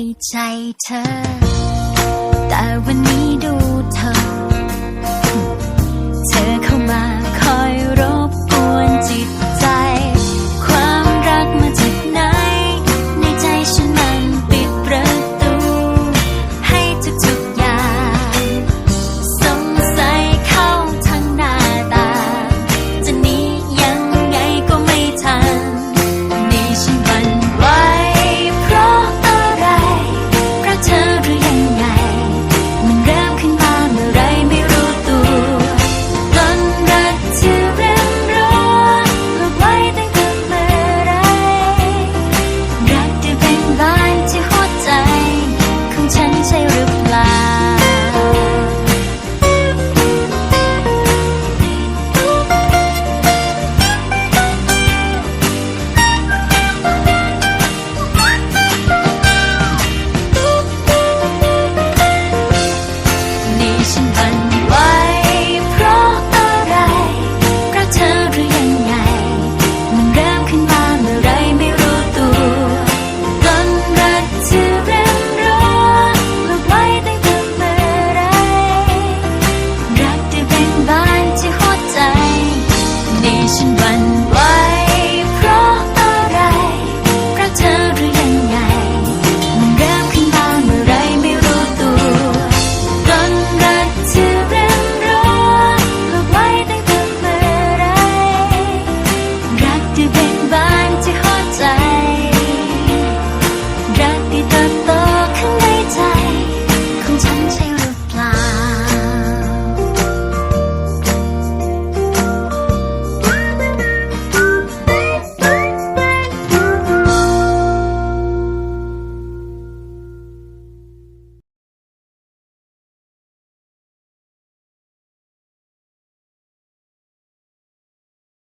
ในใจเธอ แต่วันนี้ดูเธอ ฉันวันไหเพราะอะไรรักเธอหรือยังไง มันเริ่มขึ้นมาเมื่อไรไม่รู้ตัวต้นรักที่เริ่มร้อนลุกไว้ตั้งแต่เมื่อไร รักได้เป็นบ้านที่หัวใจในฉันวันว